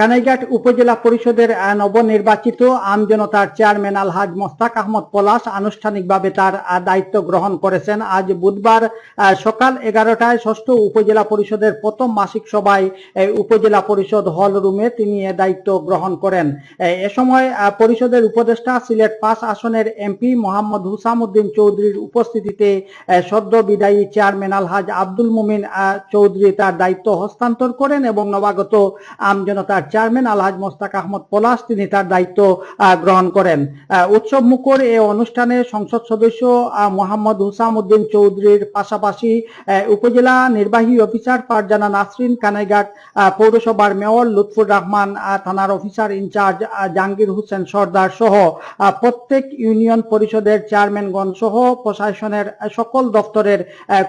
কানাইঘাট উপজেলা পরিষদের নবনির্বাচিত আমজনতার চেয়ারম্যান আলহাজ মোস্তাক আহমদ পলাশ আনুষ্ঠানিকভাবে তার দায়িত্ব গ্রহণ করেছেন। আজ বুধবার সকাল এগারোটায় ষষ্ঠ উপজেলা পরিষদের প্রথম মাসিক সভায় উপজেলা পরিষদ হল রুমে তিনি এ দায়িত্ব গ্রহণ করেন। এ- সময় পরিষদের উপদেষ্টা, সিলেট পাঁচ আসনের এমপি মোহাম্মদ হুসামুদ্দিন চৌধুরীর উপস্থিতিতে সদ্য বিদায়ী চেয়ারম্যান আলহাজ আব্দুল মুমিন চৌধুরী তার দায়িত্ব হস্তান্তর করেন এবং নবাগত আমজনতার চেয়ারম্যান আলহাজ মোস্তাক আহমদ পলাশ তিনি তার দায়িত্ব গ্রহণ করেন। উৎসব মুখর এ অনুষ্ঠানে সংসদ সদস্য মোহাম্মদ হুসামুদ্দিন চৌধুরীর পাশাপাশি উপজেলা নির্বাহী অফিসার ফারজানা নাসরিন কানাইঘাট পৌরসভার মেয়র লুৎফুর রহমান থানার officer in charge Jahangir Hossain Sardar সহ প্রত্যেক ইউনিয়ন পরিষদের চেয়ারম্যানগণ সহ প্রশাসনের সকল দপ্তরের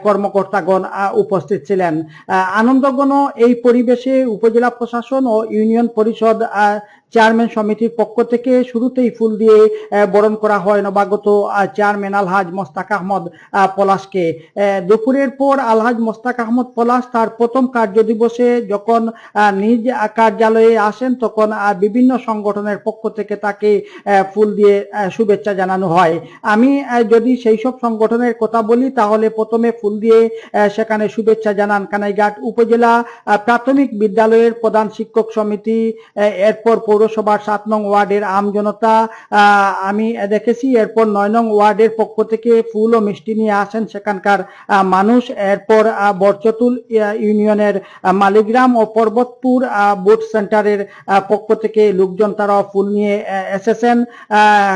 কর্মকর্তাগণ উপস্থিত ছিলেন। আহ, আনন্দঘন এই পরিবেশে উপজেলা প্রশাসন ও ইউনিয়ন পরিষদ চেয়ারম্যান সমিতির পক্ষ থেকে শুরুতেই ফুল দিয়ে বরণ করা হয় নবাগত চেয়ারম্যান আলহাজ মোস্তাক আহমদ পলাশকে। দুপুরের পর আলহাজ মোস্তাক আহমদ পলাশ তার প্রথম কার্যদিবসে যখন নিজ কার্যালয়ে আসেন তখন বিভিন্ন সংগঠনের পক্ষ থেকে তাকে ফুল দিয়ে শুভেচ্ছা জানানো হয়। আমি যদি সেই সব সংগঠনের কথা বলি তাহলে প্রথমে ফুল দিয়ে সেখানে শুভেচ্ছা জানান কানাইঘাট উপজেলা প্রাথমিক বিদ্যালয়ের প্রধান শিক্ষক সমিতি আহ, এরপর পৌরসভার সাত নং ওয়ার্ডের আমজনতা আমি দেখেছি এরপর নয় নং ওয়ার্ডের পক্ষ থেকে ফুল ও মিষ্টি নিয়ে আসেন সেখানকার মানুষ। এরপর বরচতুল ইউনিয়নের মালিগ্রাম ও পর্বতপুর বুথ সেন্টারের পক্ষ থেকে লোকজন তারাও ফুল নিয়ে এসেছেন।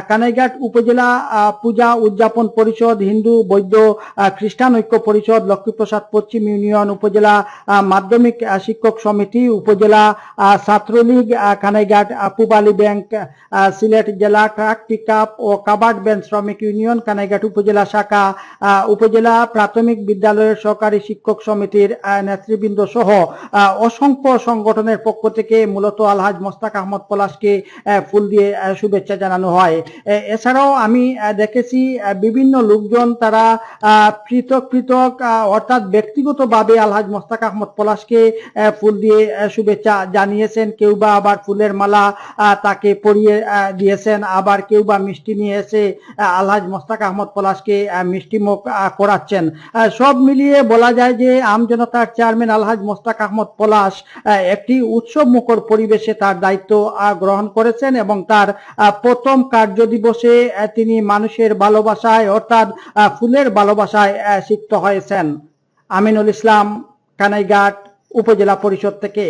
কানাইঘাট উপজেলা পূজা উদযাপন পরিষদ হিন্দু বৈদ্য খ্রিস্টান ঐক্য পরিষদ লক্ষ্মীপ্রসাদ পশ্চিম ইউনিয়ন উপজেলা মাধ্যমিক শিক্ষক সমিতি উপজেলা ছাত্রলীগ কানাইঘাট পূবালী ব্যাংক সিলেট জেলা ট্রাক পিকআপ ও কাবার্ড ব্যাংক শ্রমিক ইউনিয়ন, কানাইঘাট উপজেলা শাখা উপজেলা প্রাথমিক বিদ্যালয়ের সহকারী শিক্ষক সমিতির নেতৃবৃন্দ সহ অসংখ্য সংগঠনের পক্ষ থেকে মূলত আলহাজ মোস্তাক আহমদ পলাশকে ফুল দিয়ে শুভেচ্ছা জানানো হয়। এছাড়াও আমি দেখেছি বিভিন্ন লোকজন তারা পৃথক পৃথক অর্থাৎ ব্যক্তিগতভাবে আলহাজ মোস্তাক আহমদ পলাশকে ফুল দিয়ে শুভেচ্ছা শুভেচ্ছা জানিয়েছেন কেউ বা আবার ফুলের মালা তাকে পরিয়ে দিয়েছেন, আবার কেউ বা মিষ্টি নিয়ে এসে আলহাজ মোস্তাক আহমদ পলাশকে মিষ্টি মুখ করাচ্ছেন। সব মিলিয়ে বলা যায় যে আমজনতার চেয়ারম্যান আলহাজ মোস্তাক আহমদ পলাশ একটি উৎসব মুখর পরিবেশে তার দায়িত্ব গ্রহণ করেছেন এবং তার প্রথম কার্য দিবসে তিনি মানুষের ভালোবাসায়, অর্থাৎ ফুলের ভালোবাসায় সিক্ত হয়েছেন। আমিনুল ইসলাম, কানাইঘাট উপজেলা পরিষদ থেকে।